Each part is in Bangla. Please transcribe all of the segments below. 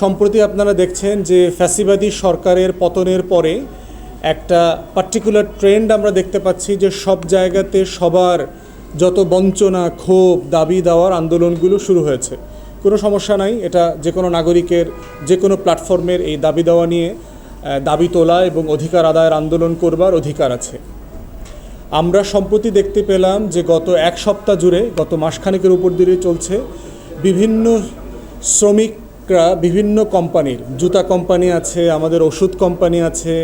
সম্প্রতি আপনারা দেখছেন যে ফ্যাসিবাদী সরকারের পতনের পরে একটা পার্টিকুলার ট্রেন্ড আমরা দেখতে পাচ্ছি যে সব জায়গাতে সবার যত বঞ্চনা, ক্ষোভ, দাবি দেওয়ার আন্দোলনগুলো শুরু হয়েছে। কোনো সমস্যা নাই, এটা যে কোনো নাগরিকের, যে কোনো প্ল্যাটফর্মের এই দাবি দেওয়া নিয়ে দাবি তোলা এবং অধিকার আদায়ের আন্দোলন করবার অধিকার আছে। আমরা সম্প্রতি দেখতে পেলাম যে গত এক সপ্তাহ জুড়ে, গত মাসখানেকের উপর দিয়ে চলছে, বিভিন্ন শ্রমিকরা বিভিন্ন কোম্পানির, জুতা কোম্পানি আছে, আমাদের ওষুধ কোম্পানি আছে,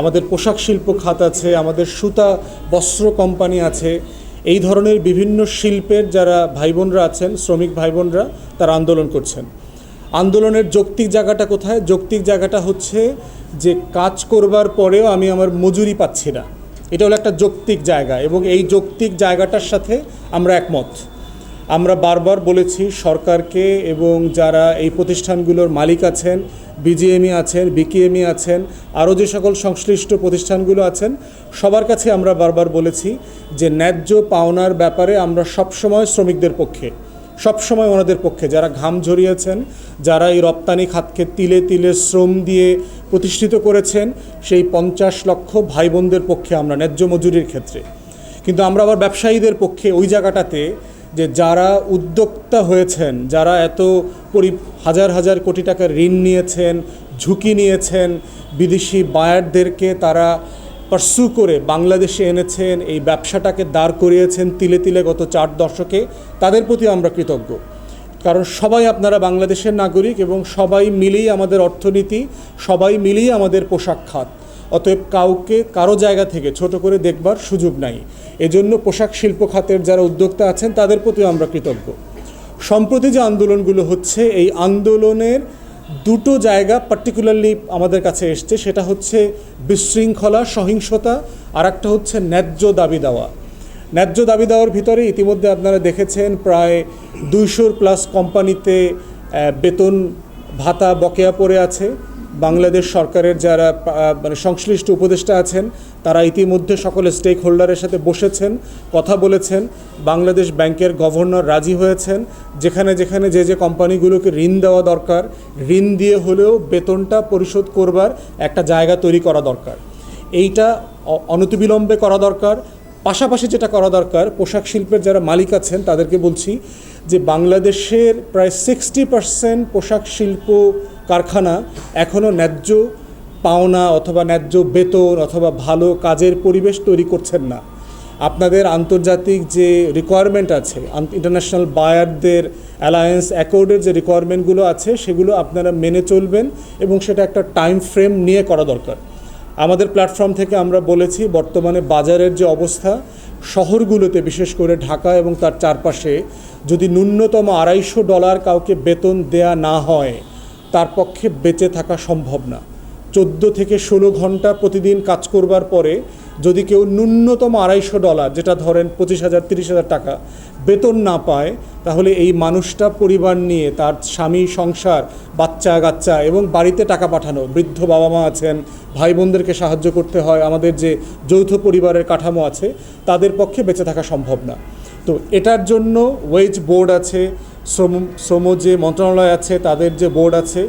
আমাদের পোশাক শিল্প খাত আছে, আমাদের সুতা, বস্ত্র কোম্পানি আছে। এই ধরনের বিভিন্ন শিল্পের যারা ভাই বোনরা আছেন, শ্রমিক ভাই বোনরা তারা আন্দোলন করছেন। আন্দোলনের যৌক্তিক জায়গাটা কোথায়? যৌক্তিক জায়গাটা হচ্ছে যে কাজ করবার পরেও আমি আমার মজুরি পাচ্ছি না। এটা হলো একটা যৌক্তিক জায়গা এবং এই যৌক্তিক জায়গাটার সাথে আমরা একমত। আমরা বারবার বলেছি, সরকারকে এবং যারা এই প্রতিষ্ঠানগুলোর মালিক আছেন, বিজিএমই আছেন, বিকেএমই আছেন, আরও যে সকল সংশ্লিষ্ট প্রতিষ্ঠানগুলো আছেন, সবার কাছে আমরা বারবার বলেছি যে ন্যায্য পাওনার ব্যাপারে আমরা সবসময় শ্রমিকদের পক্ষে, সবসময় ওনাদের পক্ষে, যারা ঘাম ঝরিয়েছেন, যারা এই রপ্তানি খাতকে তিলে তিলে শ্রম দিয়ে প্রতিষ্ঠিত করেছেন, সেই পঞ্চাশ লক্ষ ভাই বোনদের পক্ষে আমরা ন্যায্য মজুরির ক্ষেত্রে। কিন্তু আমরা আবার ব্যবসায়ীদের পক্ষে ওই জায়গাটাতে যে যারা উদ্যোক্তা হয়েছেন, যারা এত পরি, হাজার হাজার কোটি টাকার ঋণ নিয়েছেন, ঝুঁকি নিয়েছেন, বিদেশি বায়ারদেরকে তারা পার্সু করে বাংলাদেশে এনেছেন, এই ব্যবসাটাকে দাঁড় করিয়েছেন তিলে তিলে গত চার দশকে, তাদের প্রতি আমরা কৃতজ্ঞ। কারণ সবাই আপনারা বাংলাদেশের নাগরিক এবং সবাই মিলেই আমাদের অর্থনীতি, সবাই মিলেই আমাদের পোশাক খাত। অতএব কাউকে কারও জায়গা থেকে ছোট করে দেখবার সুযোগ নাই। এজন্য পোশাক শিল্প খাতের যারা উদ্যোক্তা আছেন, তাদের প্রতিও আমরা কৃতজ্ঞ। সম্প্রতি যে আন্দোলনগুলো হচ্ছে, এই আন্দোলনের দুটো জায়গা পার্টিকুলারলি আমাদের কাছে এসছে, সেটা হচ্ছে বিশৃঙ্খলা, সহিংসতা, আর একটা হচ্ছে ন্যায্য দাবি দেওয়া। ন্যায্য দাবি দেওয়ার ভিতরে ইতিমধ্যে আপনারা দেখেছেন, প্রায় দুইশোর প্লাস কোম্পানিতে বেতন ভাতা বকেয়া পড়ে আছে। বাংলাদেশ সরকারের যারা মানে সংশ্লিষ্ট উপদেষ্টা আছেন, তারা ইতিমধ্যে সকল স্টেক হোল্ডারের সাথে বসেছেন, কথা বলেছেন। বাংলাদেশ ব্যাংকের গভর্নর রাজি হয়েছেন। যেখানে যেখানে যে যে কোম্পানিগুলোকে ঋণ দেওয়া দরকার, ঋণ দিয়ে হলেও বেতনটা পরিশোধ করবার একটা জায়গা তৈরি করা দরকার। এইটা অনতিবিলম্বে করা দরকার। পাশাপাশি যেটা করা দরকার, পোশাক শিল্পের যারা মালিক আছেন, তাদেরকে বলছি যে বাংলাদেশের প্রায় সিক্সটি পার্সেন্ট পোশাক শিল্প কারখানা এখনও ন্যায্য পাওনা অথবা ন্যায্য বেতন অথবা ভালো কাজের পরিবেশ তৈরি করছেন না। আপনাদের আন্তর্জাতিক যে রিকোয়ারমেন্ট আছে ইন্টারন্যাশনাল বায়ারদের অ্যালায়েন্স অ্যাকর্ডের যে রিকোয়ারমেন্টগুলো আছে, সেগুলো আপনারা মেনে চলবেন এবং সেটা একটা টাইম ফ্রেম নিয়ে করা দরকার। আমাদের প্ল্যাটফর্ম থেকে আমরা বলেছি, বর্তমানে বাজারের যে অবস্থা, শহরগুলোতে বিশেষ করে ঢাকা এবং তার চারপাশে যদি ন্যূনতম আড়াইশো ডলার কাউকে বেতন দেয়া না হয় তার পক্ষে বেঁচে থাকা সম্ভব না। চোদ্দ থেকে ষোলো ঘণ্টা প্রতিদিন কাজ করবার পরে যদি কেউ ন্যূনতম আড়াইশো ডলার, যেটা ধরেন পঁচিশ হাজার, তিরিশ হাজার টাকা, বেতন না পায়, তাহলে এই মানুষটা পরিবার নিয়ে তার স্বামী, সংসার, বাচ্চা কাচ্চা এবং বাড়িতে টাকা পাঠানো, বৃদ্ধ বাবা মা আছেন ভাই বোনদেরকে সাহায্য করতে হয়, আমাদের যে যৌথ পরিবারের কাঠামো আছে, তাদের পক্ষে বেঁচে থাকা সম্ভব না। তো এটার জন্য ওয়েজ বোর্ড আছে শ্রম শ্রম যে মন্ত্রণালয় আছে, তাদের যে বোর্ড আছে,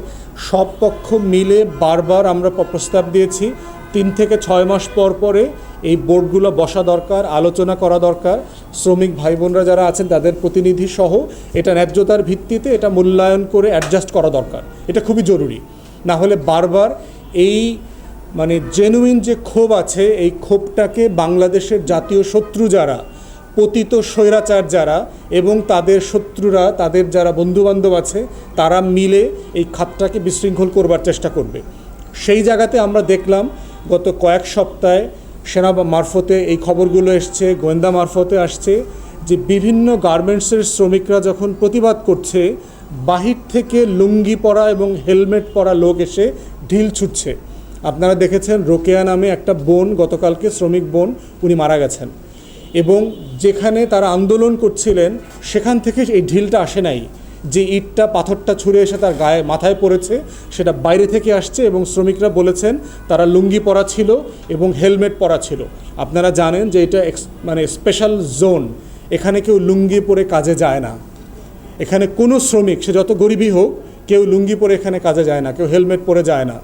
সব পক্ষ মিলে বারবার আমরা প্রস্তাব দিয়েছি। তিন থেকে ছয় মাস পর পরে এই বোর্ডগুলো বসা দরকার, আলোচনা করা দরকার। শ্রমিক ভাই বোনরা যারা আছেন, তাদের প্রতিনিধি সহ এটা ন্যায্যতার ভিত্তিতে এটা মূল্যায়ন করে অ্যাডজাস্ট করা দরকার। এটা খুবই জরুরি। না হলে বারবার এই মানে জেনুইন যে ক্ষোভ আছে, এই ক্ষোভটাকে বাংলাদেশের জাতীয় শত্রু যারা পতিত স্বৈরাচার যারা এবং তাদের শত্রুরা, তাদের যারা বন্ধুবান্ধব আছে, তারা মিলে এই খাতটাকে বিশৃঙ্খল করবার চেষ্টা করবে। সেই জায়গাতে আমরা দেখলাম গত কয়েক সপ্তাহে সেনা মারফতে এই খবরগুলো এসছে, গোয়েন্দা মারফতে আসছে যে বিভিন্ন গার্মেন্টসের শ্রমিকরা যখন প্রতিবাদ করছে, বাহির থেকে লুঙ্গি পরা এবং হেলমেট পরা লোক এসে ঢিল ছুটছে। আপনারা দেখেছেন রোকেয়া নামে একটা বোন, গতকালকে শ্রমিক বোন, উনি মারা গেছেন। এবং যেখানে তারা আন্দোলন করছিলেন, সেখান থেকে এই ঢিলটা আসে নাই। যে ইটটা, পাথরটা ছুঁড়ে এসে তার গায়ে, মাথায় পড়েছে, সেটা বাইরে থেকে আসছে এবং শ্রমিকরা বলেছেন তারা লুঙ্গি পরা ছিল এবং হেলমেট পরা ছিল। আপনারা জানেন যে এটা মানে স্পেশাল জোন এখানে কেউ লুঙ্গি পরে কাজে যায় না। এখানে কোনো শ্রমিক, সে যত গরিবই হোক, কেউ লুঙ্গি পরে এখানে কাজে যায় না, কেউ হেলমেট পরে যায় না।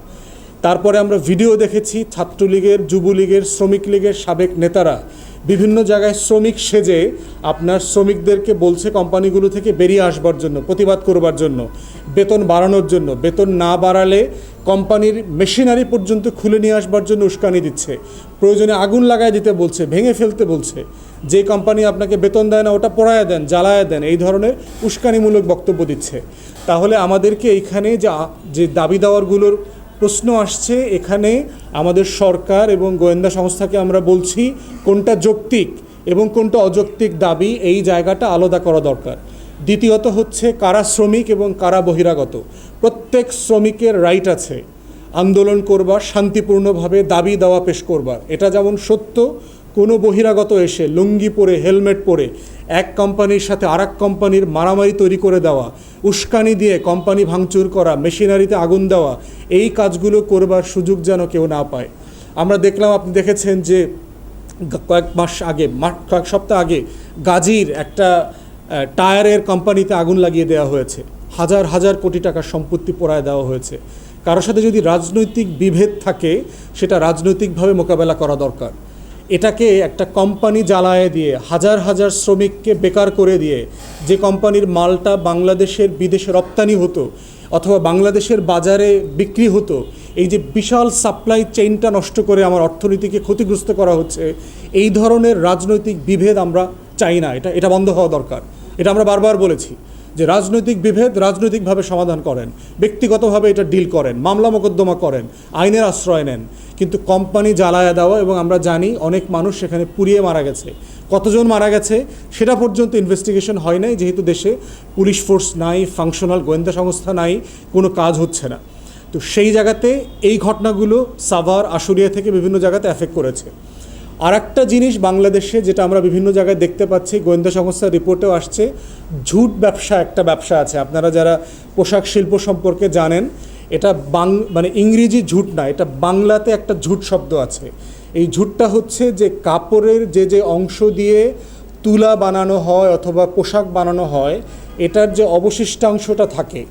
তারপরে আমরা ভিডিও দেখেছি ছাত্রলীগের, যুবলীগের শ্রমিক লীগের সাবেক নেতারা বিভিন্ন জায়গায় শ্রমিক সেজে আপনার শ্রমিকদেরকে বলছে কোম্পানিগুলো থেকে বেরিয়ে আসবার জন্য, প্রতিবাদ করবার জন্য, বেতন বাড়ানোর জন্য। বেতন না বাড়ালে কোম্পানির মেশিনারি পর্যন্ত খুলে নিয়ে আসবার জন্য উস্কানি দিচ্ছে। প্রয়োজনে আগুন লাগায় দিতে বলছে, ভেঙে ফেলতে বলছে। যে কোম্পানি আপনাকে বেতন দেয় না, ওটা পড়ায় দেন, জ্বালায় দেন, এই ধরনের উস্কানিমূলক বক্তব্য দিচ্ছে। তাহলে আমাদেরকে এইখানে যে যে দাবি দাওয়ারগুলোর প্রশ্ন আসছে, এখানে আমাদের সরকার এবং গোয়েন্দা সংস্থাকে আমরা বলছি, কোনটা যৌক্তিক এবং কোনটা অযৌক্তিক দাবি, এই জায়গাটা আলাদা করা দরকার। দ্বিতীয়ত হচ্ছে, কারা শ্রমিক এবং কারা বহিরাগত? প্রত্যেক শ্রমিকের রাইট আছে। আন্দোলন করবার, শান্তিপূর্ণভাবে দাবি দেওয়া পেশ করবার। এটা যেমন সত্য কোনো বহিরাগত এসে লুঙ্গি পরে, হেলমেট পরে, এক কোম্পানির সাথে আর কোম্পানির মারামারি তৈরি করে দেওয়া, উস্কানি দিয়ে কোম্পানি ভাঙচুর করা, মেশিনারিতে আগুন দেওয়া, এই কাজগুলো করবার সুযোগ যেন কেউ না পায়। আমরা দেখলাম, আপনি দেখেছেন যে কয়েক মাস আগে কয়েক সপ্তাহ আগে গাজীর একটা টায়ারের কোম্পানিতে আগুন লাগিয়ে দেওয়া হয়েছে। হাজার হাজার কোটি টাকার সম্পত্তি পোড়ায় দেওয়া হয়েছে। কারোর সাথে যদি রাজনৈতিক বিভেদ থাকে, সেটা রাজনৈতিকভাবে মোকাবেলা করা দরকার। এটাকে একটা কোম্পানি জ্বালায় দিয়ে, হাজার হাজার শ্রমিককে বেকার করে দিয়ে, যে কোম্পানির মালটা বাংলাদেশের বিদেশে রপ্তানি হতো অথবা বাংলাদেশের বাজারে বিক্রি হতো, এই যে বিশাল সাপ্লাই চেইনটা নষ্ট করে আমার অর্থনীতিকে ক্ষতিগ্রস্ত করা হচ্ছে, এই ধরনের রাজনৈতিক বিভেদ আমরা চাই না। এটা এটা বন্ধ হওয়া দরকার। এটা আমরা বারবার বলেছি। যে রাজনৈতিক বিভেদ রাজনৈতিকভাবে সমাধান করেন, ব্যক্তিগতভাবে এটা ডিল করেন, মামলা মোকদ্দমা করেন, আইনের আশ্রয় নেন। কিন্তু কোম্পানি জ্বালায়া দেওয়া এবং আমরা জানি অনেক মানুষ সেখানে পুড়িয়ে মারা গেছে। কতজন মারা গেছে সেটা পর্যন্ত ইনভেস্টিগেশন হয় নাই, যেহেতু দেশে পুলিশ ফোর্স নাই ফাংশনাল গোয়েন্দা সংস্থা নাই, কোনো কাজ হচ্ছে না। তো সেই জায়গাতে এই ঘটনাগুলো সাভার, আশুলিয়া থেকে বিভিন্ন জায়গাতে অ্যাফেক্ট করেছে। আর একটা জিনিস বাংলাদেশে যেটা আমরা বিভিন্ন জায়গায় দেখতে পাচ্ছি, গোয়েন্দা সংস্থার রিপোর্টেও আসছে, ঝুট ব্যবসা একটা ব্যবসা আছে। আপনারা যারা পোশাক শিল্প সম্পর্কে জানেন, এটা বাং মানে ইংরেজি ঝুট না, এটা বাংলাতে একটা ঝুট শব্দ আছে। এই ঝুটটা হচ্ছে যে কাপড়ের যে যে অংশ দিয়ে তুলা বানানো হয় অথবা পোশাক বানানো হয়, এটার যে অবশিষ্টাংশটা থাকে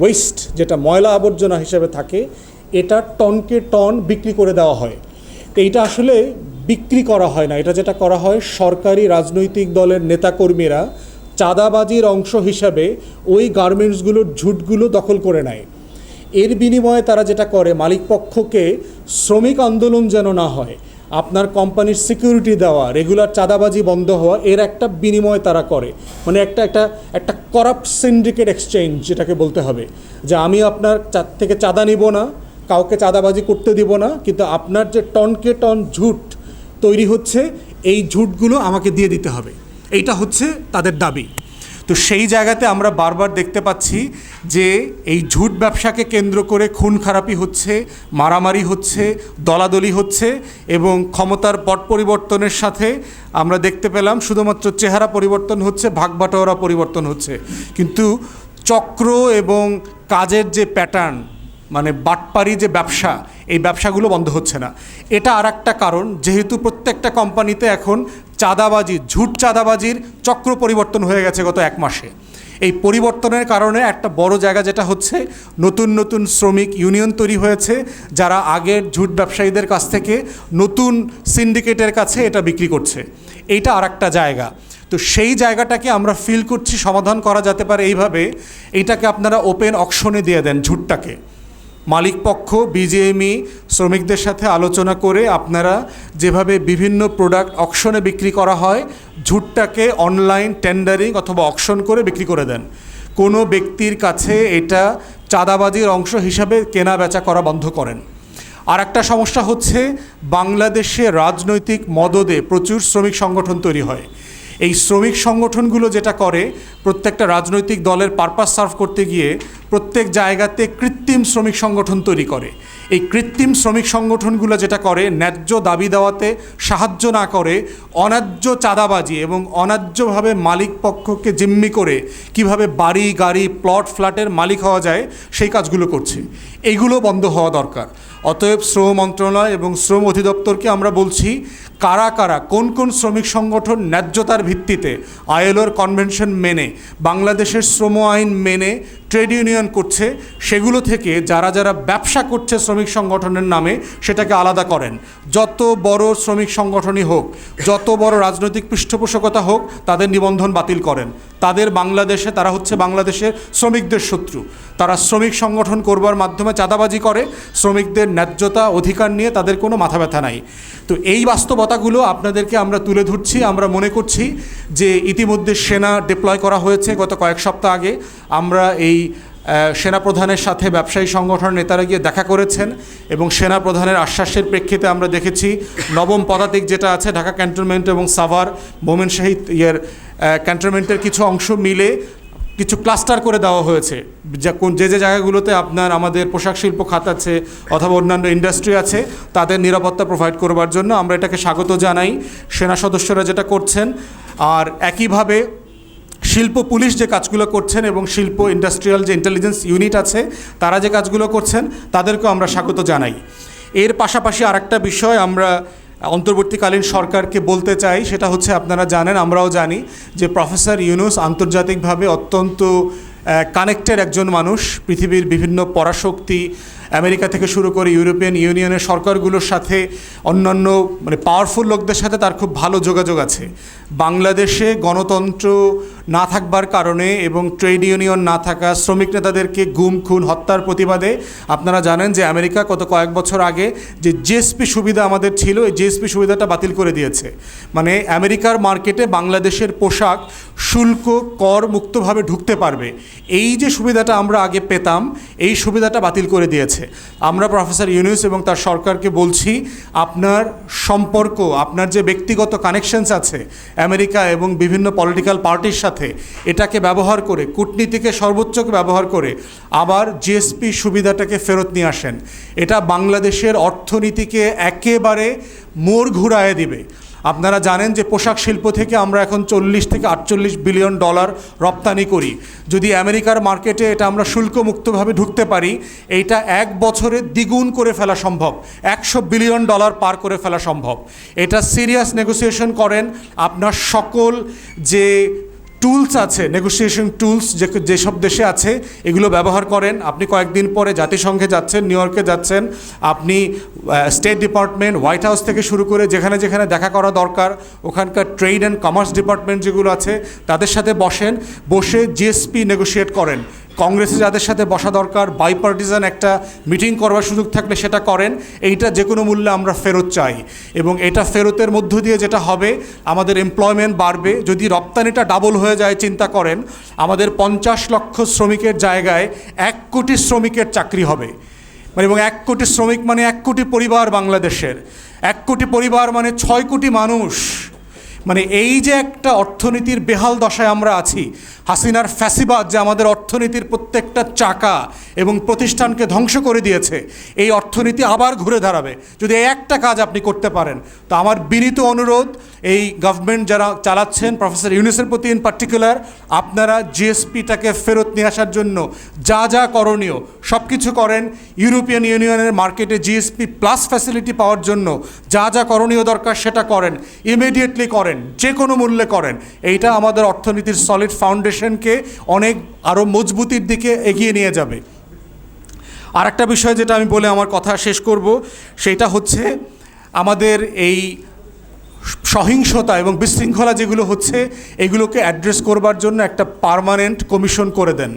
ওয়েস্ট যেটা ময়লা আবর্জনা হিসেবে থাকে, এটা টনকে টন বিক্রি করে দেওয়া হয়। তো এইটা আসলে বিক্রি করা হয় না। এটা যেটা করা হয়, সরকারি রাজনৈতিক দলের নেতাকর্মীরা চাঁদাবাজির অংশ হিসাবে ওই গার্মেন্টসগুলোর ঝুটগুলো দখল করে নেয়। এর বিনিময়ে তারা যেটা করে মালিকপক্ষকে শ্রমিক আন্দোলন যেন না হয়, আপনার কোম্পানির সিকিউরিটি দেওয়া, রেগুলার চাঁদাবাজি বন্ধ হওয়া, এর একটা বিনিময় তারা করে। মানে একটা একটা একটা করাপ্ট সিন্ডিকেট এক্সচেঞ্জ যেটাকে বলতে হবে, যে আমি আপনার থেকে চাঁদা নিব না, কাউকে চাঁদাবাজি করতে দিব না, কিন্তু আপনার যে টনকে টন ঝুট তৈরি হচ্ছে, এই ঝুটগুলো আমাকে দিয়ে দিতে হবে। এইটা হচ্ছে তাদের দাবি। তো সেই জায়গাতে আমরা বারবার দেখতে পাচ্ছি যে এই ঝুট ব্যবসাকে কেন্দ্র করে খুন খারাপি হচ্ছে, মারামারি হচ্ছে, দলাদলি হচ্ছে এবং ক্ষমতার পট পরিবর্তনের সাথে আমরা দেখতে পেলাম শুধুমাত্র চেহারা পরিবর্তন হচ্ছে, ভাগবাটোয়ারা পরিবর্তন হচ্ছে। কিন্তু চক্র এবং কাজের যে প্যাটার্ন মানে বাটপারি যে ব্যবসা এই ব্যবসাগুলো বন্ধ হচ্ছে না। এটা আর একটা কারণ, যেহেতু প্রত্যেকটা কোম্পানিতে এখন চাঁদাবাজি, ঝুট চাঁদাবাজির চক্র পরিবর্তন হয়ে গেছে গত এক মাসে। এই পরিবর্তনের কারণে একটা বড় জায়গা যেটা হচ্ছে, নতুন নতুন শ্রমিক ইউনিয়ন তৈরি হয়েছে, যারা আগের ঝুট ব্যবসায়ীদের কাছ থেকে নতুন সিন্ডিকেটের কাছে এটা বিক্রি করছে। এইটা আর একটা জায়গা। তো সেই জায়গাটাকে আমরা ফিল করছি, সমাধান করা যেতে পারে এইভাবে। এইটাকে আপনারা ওপেন অকশনে দিয়ে দেন ঝুটটাকে। মালিকপক্ষ বিজেএমই শ্রমিকদের সাথে আলোচনা করে আপনারা যেভাবে বিভিন্ন প্রোডাক্ট অকশনে বিক্রি করা হয়, ঝুটটাকে অনলাইন টেন্ডারিং অথবা অকশন করে বিক্রি করে দেন। কোনো ব্যক্তির কাছে এটা চাঁদাবাজির অংশ হিসাবে কেনা বেচা করা বন্ধ করেন। আর একটা সমস্যা হচ্ছে, বাংলাদেশে রাজনৈতিক মদদে প্রচুর শ্রমিক সংগঠন তৈরি হয়। এই শ্রমিক সংগঠনগুলো যেটা করে, প্রত্যেকটা রাজনৈতিক দলের পারপাস সার্ভ করতে গিয়ে প্রত্যেক জায়গাতে কৃত্রিম শ্রমিক সংগঠন তৈরি করে। এই কৃত্রিম শ্রমিক সংগঠনগুলো যেটা করে, ন্যায্য দাবি দেওয়াতে সাহায্য না করে, অন্যায্য চাঁদাবাজি এবং অন্যায্যভাবে মালিক পক্ষকে জিম্মি করে কীভাবে বাড়ি, গাড়ি, প্লট, ফ্ল্যাটের মালিক হওয়া যায়, সেই কাজগুলো করছে। এইগুলো বন্ধ হওয়া দরকার। অতএব শ্রম মন্ত্রণালয় এবং শ্রম অধিদপ্তরকে আমরা বলছি কারা কারা কোন কোন শ্রমিক সংগঠন ন্যায্যতার ভিত্তিতে আইএলওর কনভেনশন মেনে, বাংলাদেশের শ্রম আইন মেনে ট্রেড ইউনিয়ন করছে, সেগুলো থেকে যারা যারা ব্যবসা করছে শ্রমিক সংগঠনের নামে সেটাকে আলাদা করেন। যত বড় শ্রমিক সংগঠনই হোক, যত বড় রাজনৈতিক পৃষ্ঠপোষকতা হোক, তাদের নিবন্ধন বাতিল করেন। তাদের বাংলাদেশে, তারা হচ্ছে বাংলাদেশের শ্রমিকদের শত্রু। তারা শ্রমিক সংগঠন করবার মাধ্যমে চাঁদাবাজি করে, শ্রমিকদের ন্যায্যতা অধিকার নিয়ে তাদের কোনো মাথা ব্যথা নাই। তো এই বাস্তবতাগুলো আপনাদেরকে আমরা তুলে ধরছি, আমরা মনে করছি যে ইতিমধ্যে সেনা ডিপ্লয় করা হয়েছে। গত কয়েক সপ্তাহ আগে আমরা এই সেনাপ্রধানের সাথে ব্যবসায়ী সংগঠনের নেতারা গিয়ে দেখা করেছেন এবং সেনাপ্রধানের আশ্বাসের প্রেক্ষিতে আমরা দেখেছি নবম পদাতিক যেটা আছে, ঢাকা ক্যান্টনমেন্ট এবং সাভার মোমেন শাহিদ ইয়ের ক্যান্টনমেন্টের কিছু অংশ মিলে কিছু ক্লাস্টার করে দেওয়া হয়েছে। যা কোন যে যে জায়গাগুলোতে আপনার আমাদের পোশাক শিল্প খাত আছে অথবা অন্যান্য ইন্ডাস্ট্রি আছে, তাদের নিরাপত্তা প্রোভাইড করবার জন্য আমরা এটাকে স্বাগত জানাই। সেনা সদস্যরা যেটা করছেন, আর একইভাবে শিল্প পুলিশ যে কাজগুলো করছেন এবং শিল্প ইন্ডাস্ট্রিয়াল যে ইন্টেলিজেন্স ইউনিট আছে, তারা যে কাজগুলো করছেন, তাদেরকেও আমরা স্বাগত জানাই। এর পাশাপাশি আরেকটা বিষয় আমরা অন্তর্বর্তীকালীন সরকারকে বলতে চাই, সেটা হচ্ছে আপনারা জানেন, আমরাও জানি, যে প্রফেসর ইউনুস আন্তর্জাতিকভাবে অত্যন্ত কানেক্টেড একজন মানুষ। পৃথিবীর বিভিন্ন পরাশক্তি আমেরিকা থেকে শুরু করে ইউরোপিয়ান ইউনিয়নের সরকারগুলোর সাথে অন্যান্য মানে পাওয়ারফুল লোকদের সাথে তার খুব ভালো যোগাযোগ আছে। বাংলাদেশে গণতন্ত্র না থাকবার কারণে এবং ট্রেড ইউনিয়ন না থাকা শ্রমিক নেতাদেরকে গুম, খুন, হত্যার প্রতিবাদে আপনারা জানেন যে আমেরিকা গত কয়েক বছর আগে যে জিএসপি সুবিধা আমাদের ছিল, এই জিএসপি সুবিধাটা বাতিল করে দিয়েছে। মানে আমেরিকার মার্কেটে বাংলাদেশের পোশাক শুল্ক, কর মুক্তভাবে ঢুকতে পারবে। এই যে সুবিধাটা আমরা আগে পেতাম, এই সুবিধাটা বাতিল করে দিয়েছে। আমরা প্রফেসর ইউনুস এবং তার সরকারকে বলছি, আপনার সম্পর্ক, আপনার যে ব্যক্তিগত কানেকশনস আছে, আমেরিকা এবং বিভিন্ন পলিটিক্যাল পার্টির সাথে এটাকে ব্যবহার করে, কূটনীতিকে সর্বোচ্চকে ব্যবহার করে আবার জিএসপি সুবিধাটাকে ফেরত নিয়ে আসেন। এটা বাংলাদেশের অর্থনীতিকে একেবারে মোড় ঘুরায় দিবে। আপনারা জানেন যে পোশাক শিল্প থেকে আমরা এখন চল্লিশ থেকে আটচল্লিশ বিলিয়ন ডলার রপ্তানি করি। যদি আমেরিকার মার্কেটে এটা আমরা শুল্কমুক্তভাবে ঢুকতে পারি, এইটা এক বছরে দ্বিগুণ করে ফেলা সম্ভব। একশো বিলিয়ন ডলার পার করে ফেলা সম্ভব। এটা সিরিয়াস নেগোসিয়েশন করেন আপনার সকল যে টুলস আছে নেগোসিয়েশন টুলস যে যেসব দেশে আছে, এগুলো ব্যবহার করেন। আপনি কয়েকদিন পরে জাতিসংঘে যাচ্ছেন, নিউ ইয়র্কে যাচ্ছেন, আপনি স্টেট ডিপার্টমেন্ট হোয়াইট হাউস থেকে শুরু করে যেখানে যেখানে দেখা করা দরকার, ওখানকার ট্রেড অ্যান্ড কমার্স ডিপার্টমেন্ট যেগুলো আছে, তাদের সাথে বসেন, বসে জিএসপি নেগোসিয়েট করেন। কংগ্রেসে যাদের সাথে বসা দরকার বাইপার্টিজান একটা মিটিং করবার সুযোগ থাকলে সেটা করেন, এইটা যে কোনো মূল্যে আমরা ফেরত চাই। এবং এটা ফেরতের মধ্য দিয়ে যেটা হবে, আমাদের এমপ্লয়মেন্ট বাড়বে, যদি রপ্তানিটা ডাবল হয়ে যায়, চিন্তা করেন, আমাদের পঞ্চাশ লক্ষ শ্রমিকের জায়গায় এক কোটি শ্রমিকের চাকরি হবে। মানে এবং এক কোটি শ্রমিক মানে এক কোটি পরিবার বাংলাদেশের। এক কোটি পরিবার মানে ছয় কোটি মানুষ। মানে এই যে একটা অর্থনীতির বেহাল দশায় আমরা আছি হাসিনার ফ্যাসিবাদ যে আমাদের অর্থনীতির প্রত্যেকটা চাকা এবং প্রতিষ্ঠানকে ধ্বংস করে দিয়েছে, এই অর্থনীতি আবার ঘুরে দাঁড়াবে। যদি একটা কাজ আপনি করতে পারেন, তো আমার বিনীত অনুরোধ, এই গভর্নমেন্ট যারা চালাচ্ছেন প্রফেসর ইউনিসের প্রতি ইন পার্টিকুলার আপনারা জিএসপিটাকে ফেরত নিয়ে আসার জন্য যা যা করণীয় সব কিছু করেন ইউরোপিয়ান ইউনিয়নের মার্কেটে জিএসপি প্লাস ফ্যাসিলিটি পাওয়ার জন্য যা যা করণীয় দরকার সেটা করেন ইমিডিয়েটলি করেন যে কোনো মূল্যে করেন। এইটা আমাদের অর্থনীতির সলিড ফাউন্ডেশনকে অনেক আরও মজবুতির দিকে এগিয়ে নিয়ে যাবে। আর একটা বিষয় যেটা আমি বলে আমার কথা শেষ করব, সেটা হচ্ছে আমাদের এই সহিংসতা এবং বিশৃঙ্খলা যেগুলো হচ্ছে, এগুলোকে অ্যাড্রেস করবার জন্য একটা পারমানেন্ট কমিশন করে দেন।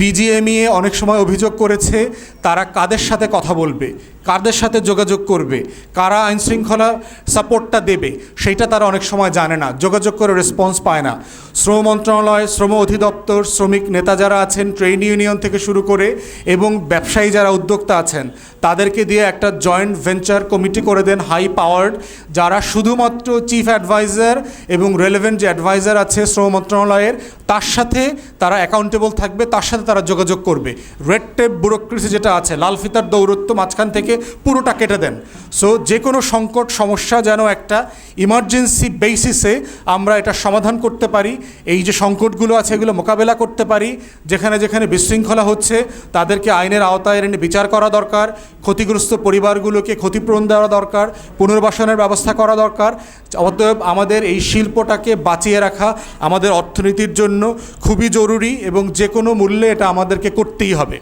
বিজিএমইএ অনেক সময় অভিযোগ করেছে, তারা কাদের সাথে কথা বলবে, কাদের সাথে যোগাযোগ করবে, কারা আইন শৃঙ্খলা সাপোর্টটা দেবে, সেইটা তারা অনেক সময় জানে না, যোগাযোগ করে রেসপন্স পায় না। শ্রম মন্ত্রণালয়, শ্রম অধিদপ্তর, শ্রমিক নেতা যারা আছেন ট্রেড ইউনিয়ন থেকে শুরু করে এবং ব্যবসায়ী যারা উদ্যোক্তা আছেন, তাদেরকে দিয়ে একটা জয়েন্ট ভেঞ্চার কমিটি করে দেন হাই পাওয়ার্ড যারা শুধুমাত্র চিফ অ্যাডভাইজার এবং রেলেভেন্ট যে অ্যাডভাইজার আছে শ্রম মন্ত্রণালয়ের, তার সাথে তারা অ্যাকাউন্টেবল থাকবে, তার সাথে তারা যোগাযোগ করবে। রেড টেপ ব্যুরোক্রেসি যেটা আছে, লাল ফিতার দৌরত্ব মাঝখান থেকে পুরোটা কেটে দেন। সো যে কোনো সংকট, সমস্যা যেন একটা ইমার্জেন্সি বেসিসে আমরা এটা সমাধান করতে পারি। এই যে সংকটগুলো আছে, এগুলো মোকাবেলা করতে পারি। যেখানে যেখানে বিশৃঙ্খলা হচ্ছে, তাদেরকে আইনের আওতায় এনে বিচার করা দরকার। ক্ষতিগ্রস্ত পরিবারগুলোকে ক্ষতিপূরণ দেওয়া দরকার। পুনর্বাসনের ব্যবস্থা করা দরকার। অতএব আমাদের এই শিল্পটাকে বাঁচিয়ে রাখা আমাদের অর্থনীতির জন্য খুবই জরুরি এবং যে কোনো মূল্যে এটা আমাদেরকে করতেই হবে।